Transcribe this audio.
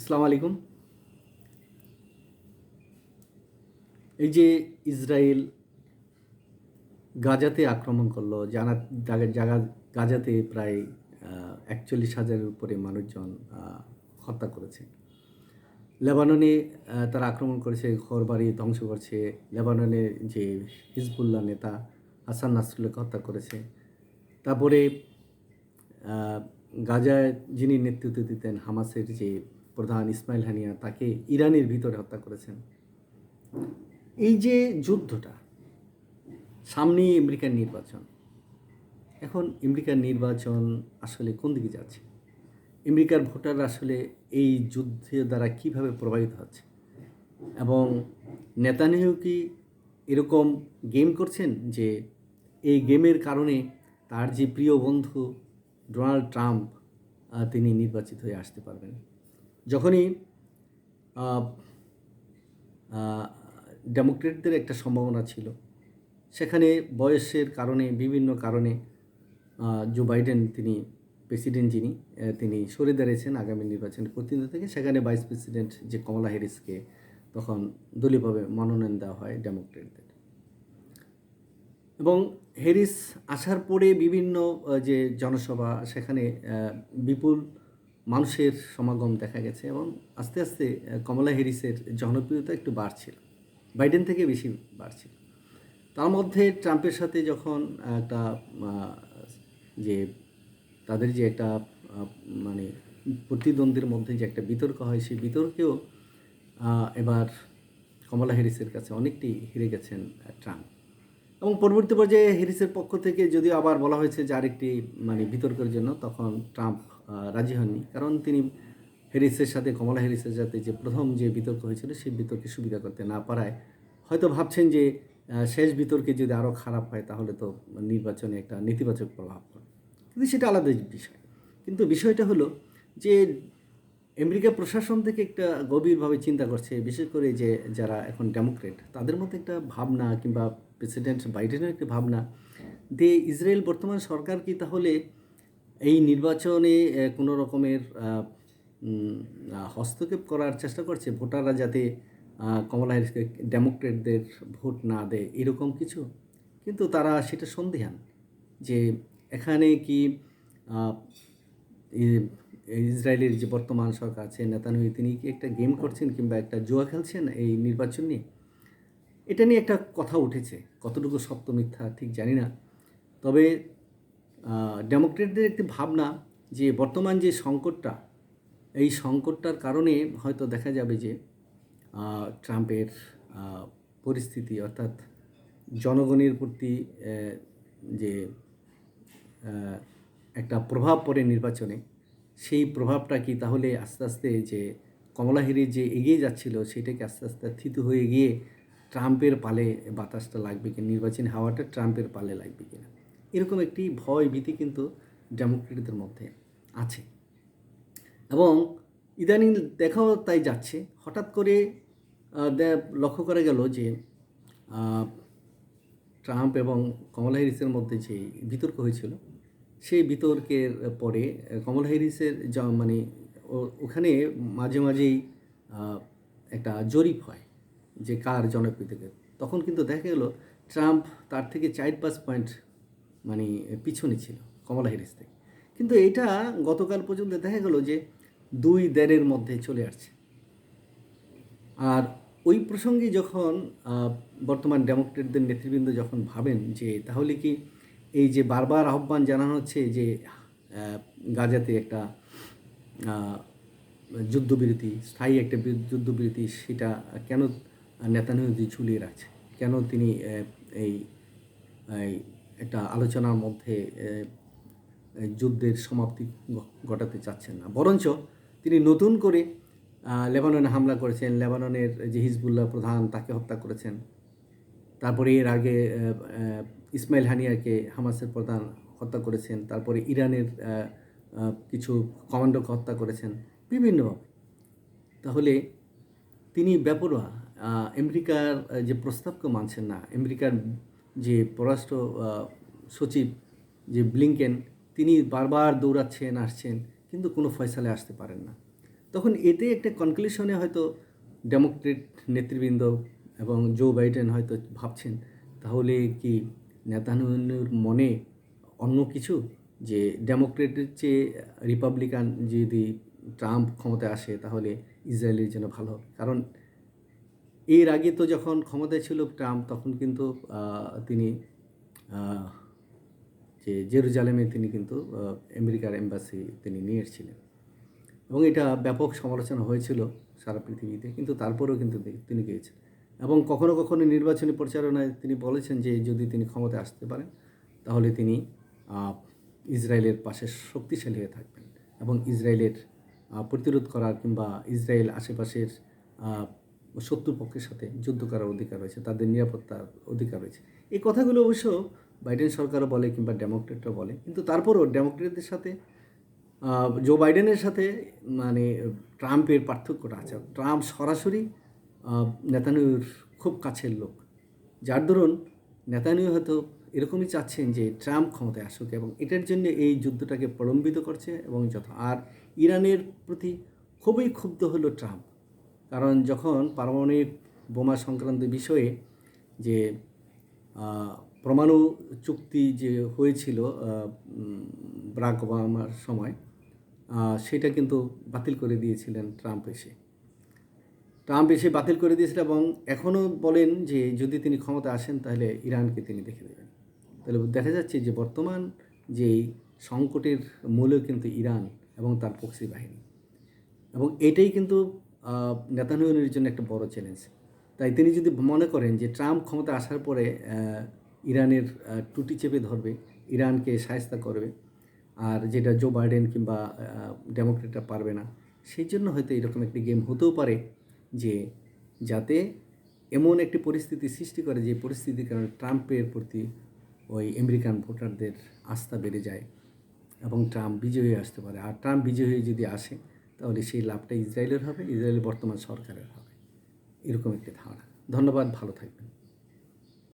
আসসালামু আলাইকুম। এই যে ইসরায়েল গাজাতে আক্রমণ করল, জানা জাগা গাজাতে প্রায় একচল্লিশ হাজারের উপরে মানুষজন হত্যা করেছে। লেবাননে তারা আক্রমণ করেছে ঘরবাড়ি ধ্বংস করছে। লেবাননের যে হিজবুল্লাহ নেতা হাসান নাসরুল্লাহকে হত্যা করেছে। তারপরে গাজায় যিনি নেতৃত্ব দিতেন হামাসের যে প্রধান ইসমাইল হানিয়া তাকে ইরানের ভিতরে হত্যা করেছেন। এই যে যুদ্ধটা সামনেই আমেরিকার নির্বাচন। এখন আমেরিকার নির্বাচন আসলে কোন দিকে যাচ্ছে? আমেরিকার ভোটাররা আসলে এই যুদ্ধের দ্বারা কীভাবে প্রভাবিত হচ্ছে? এবং নেতানিয়াহু কি এরকম গেম করছেন যে এই গেমের কারণে তার যে প্রিয় বন্ধু ডোনাল্ড ট্রাম্প তিনি নির্বাচিত হয়ে আসতে পারবেন? যখনই ডেমোক্রেটদের একটা সম্ভাবনা ছিল, সেখানে বয়সের কারণে, বিভিন্ন কারণে জো বাইডেন তিনি প্রেসিডেন্ট যিনি তিনি সরে দাঁড়িয়েছেন আগামী নির্বাচনে প্রতিনিধি থেকে। সেখানে ভাইস প্রেসিডেন্ট যে কমলা হ্যারিসকে তখন দলীয়ভাবে মনোনয়ন দেওয়া হয় ডেমোক্রেটদের। এবং হ্যারিস আসার পরে বিভিন্ন যে জনসভা, সেখানে বিপুল মানুষের সমাগম দেখা গেছে এবং আস্তে আস্তে কমলা হ্যারিসের জনপ্রিয়তা একটু বাড়ছিল। বাইডেন থেকে বেশি বাড়ছিল। তার মধ্যে ট্রাম্পের সাথে যখন একটা যে তাদের যে একটা মানে প্রতিদ্বন্দ্বীর মধ্যে যে একটা বিতর্ক হয়, সেই বিতর্কেও এবার কমলা হ্যারিসের কাছে অনেকটি হেরে গেছেন ট্রাম্প। এবং পরবর্তী পর্যায়ে হ্যারিসের পক্ষ থেকে যদিও আবার বলা হয়েছে যে আরেকটি মানে বিতর্কের জন্য, তখন ট্রাম্প রাজি হননি। কারণ তিনি হ্যারিসের সাথে, কমলা হ্যারিসের সাথে যে প্রথম যে বিতর্ক হয়েছিল, সেই বিতর্কে সুবিধা করতে না পারায় হয়তো ভাবছেন যে শেষ বিতর্কে যদি আরও খারাপ হয়, তাহলে তো নির্বাচনে একটা নেতিবাচক প্রভাব পড়ে কিন্তু সেটা আলাদা বিষয়। কিন্তু বিষয়টা হলো যে, আমেরিকা প্রশাসন থেকে একটা গভীরভাবে চিন্তা করছে, বিশেষ করে যে, যারা এখন ডেমোক্রেট, তাদের মধ্যে একটা ভাবনা কিংবা প্রেসিডেন্ট বাইডেনের একটা ভাবনা যে, ইসরায়েল বর্তমান সরকার কি তাহলে এই নির্বাচনে কোনো রকমের হস্তক্ষেপ করার চেষ্টা করছে ভোটাররা যাতে কমলা হ্যারিসকে ডেমোক্রেটদের ভোট না দেয়, এরকম কিছু? কিন্তু তারা সেটা সন্দেহান যে এখানে কি ইসরায়েলের যে বর্তমান সরকার আছে নেতানহু তিনি কি একটা গেম করছেন কিংবা একটা জুয়া খেলছেন এই নির্বাচন নিয়ে? এটা নিয়ে একটা কথা উঠেছে। কতটুকু সত্য মিথ্যা ঠিক জানি না। তবে ডেমোক্রেটদের একটি ভাবনা যে বর্তমান যে সংকটটা, এই সংকটটার কারণে হয়তো দেখা যাবে যে ট্রাম্পের পরিস্থিতি অর্থাৎ জনগণের প্রতি যে একটা প্রভাব পড়ে নির্বাচনে, সেই প্রভাবটা কি তাহলে আস্তে আস্তে যে কমলা হ্যারিস যে এগিয়ে যাচ্ছিল, সেটাকে আস্তে আস্তে থিতু হয়ে গিয়ে ট্রাম্পের পালে বাতাসটা লাগবে কি নির্বাচনী হাওয়াটা ট্রাম্পের পালে লাগবে কিনা? এরকম একটি ভয় ভীতি কিন্তু ডেমোক্রেটদের মধ্যে আছে। এবং ইদানিং দেখাও তাই যাচ্ছে। হঠাৎ করে লক্ষ্য করা গেল যে ট্রাম্প এবং কমলা হ্যারিসের মধ্যে যে বিতর্ক হয়েছিল, সেই বিতর্কের পরে কমলা হ্যারিসের যা- মানে ওখানে মাঝে মাঝেই একটা জরিপ হয় যে কার জনপ্রিয়তা। তখন কিন্তু দেখা গেল ট্রাম্প তার থেকে চার পাঁচ পয়েন্ট মানে পিছনে ছিল, কমলা হ্যারিস থেকে। কিন্তু এটা গতকাল পর্যন্ত দেখা গেল যে দুই দেড়ের মধ্যে চলে আসছে। আর ওই প্রসঙ্গে যখন বর্তমান ডেমোক্রেটদের নেতৃবৃন্দ যখন ভাবেন যে তাহলে কি এই যে বারবার আহ্বান জানানো হচ্ছে যে গাজাতে একটা যুদ্ধবিরতি, স্থায়ী একটা যুদ্ধবিরতি, সেটা কেন নেতানিয়াহু ঝুলিয়ে রাখছে? কেন তিনি এই একটা আলোচনার মধ্যে যুদ্ধের সমাপ্তি ঘটাতে চাচ্ছেন না। বরঞ্চ তিনি নতুন করে লেবাননে হামলা করেছেন, লেবাননের যে হিজবুল্লাহ প্রধান তাকে হত্যা করেছেন। তারপরে এর আগে ইসমাইল হানিয়াকে হামাসের প্রধান হত্যা করেছেন। তারপরে ইরানের কিছু কমান্ডোকে হত্যা করেছেন, বিভিন্নভাবে। তাহলে তিনি বেপরোয়া আমেরিকার যে প্রস্তাবকে মানছেন না, আমেরিকার যে পররাষ্ট্র সচিব যে ব্লিংকেন, তিনি বারবার দৌড়াচ্ছেন, আসছেন, কিন্তু কোনো ফয়সালে আসতে পারেন না তখন এতে একটা কনক্লুশনে হয়তো ডেমোক্রেট নেতৃবৃন্দ এবং জো বাইডেন হয়তো ভাবছেন, তাহলে কি নেতানুর মনে অন্য কিছু যে ডেমোক্রেটের চেয়ে রিপাবলিকান যদি ট্রাম্প ক্ষমতায় আসে, তাহলে ইসরায়েলের জন্য ভালো। কারণ এর আগে তো যখন ক্ষমতায় ছিল ট্রাম্প, তখন কিন্তু তিনি যে জেরুজালেমে তিনি কিন্তু আমেরিকার এম্বাসি তিনি নিয়ে এসেছিলেন। এবং এটা ব্যাপক সমালোচনা হয়েছিল সারা পৃথিবীতে, কিন্তু তারপরেও কিন্তু তিনি গিয়েছেন। এবং কখনো কখনো নির্বাচনী প্রচারণায় তিনি বলেছেন যে যদি তিনি ক্ষমতায় আসতে পারেন, তাহলে তিনি ইসরায়েলের পাশে শক্তিশালী হয়ে থাকবেন। এবং ইসরায়েলের প্রতিরোধ করার কিংবা ইসরায়েল আশেপাশের আহ, শত্রু পক্ষের সাথে যুদ্ধ করার অধিকার রয়েছে তাদের নিরাপত্তার অধিকার রয়েছে। এই কথাগুলো অবশ্য বাইডেন সরকারও বলে কিংবা ডেমোক্রেটরা বলে কিন্তু তারপরও ডেমোক্রেটদের সাথে জো বাইডেনের সাথে মানে ট্রাম্পের পার্থক্যটা আছে। ট্রাম্প সরাসরি আহ, নেতানিয়াহুর খুব কাছের লোক। যার দরুন নেতানিয়াহু হয়তো এরকমই চাচ্ছেন যে ট্রাম্প ক্ষমতায় আসুক এবং এটার জন্য এই যুদ্ধটাকে প্রলম্বিত করছে এবং যত আর ইরানের প্রতি খুবই ক্ষুব্ধ হলো ট্রাম্প। কারণ যখন পারমাণবিক বোমা সংক্রান্ত বিষয়ে যে পরমাণু চুক্তি যে হয়েছিল বারাক ওবামার সময় সেটা কিন্তু বাতিল করে দিয়েছিলেন ট্রাম্প এসে। ট্রাম্প এসে বাতিল করে দিয়েছিল এবং এখনও বলেন যে, যদি তিনি ক্ষমতা আসেন তাহলে ইরানকে তিনি দেখে দেবেন। তাহলে দেখা যাচ্ছে যে, বর্তমান যে সংকটের মূলে কিন্তু ইরান এবং তার প্রক্সি বাহিনী। এবং এটাই কিন্তু নেতানিয়াহুর জন্য একটা বড় চ্যালেঞ্জ তাই তিনি যদি মনে করেন যে ট্রাম্প ক্ষমতা আসার পরে ইরানের টুটি চেপে ধরবে, ইরানকে সায়স্তা করবে, আর যেটা জো বাইডেন কিংবা ডেমোক্রেটরা পারবে না, সেই জন্য হয়তো এরকম একটি গেম হতেও পারে যে যাতে এমন একটি পরিস্থিতি সৃষ্টি করে যে পরিস্থিতির কারণে ট্রাম্পের প্রতি ওই আমেরিকান ভোটারদের আস্থা বেড়ে যায় এবং ট্রাম্প বিজয়ী আসতে পারে। আর ট্রাম্প বিজয়ী যদি আসে তাহলে সেই লাভটা ইসরায়েলের হবে ইসরায়েলের বর্তমান সরকারের হবে। এরকম একটি ধারণা। ধন্যবাদ, ভালো থাকবেন।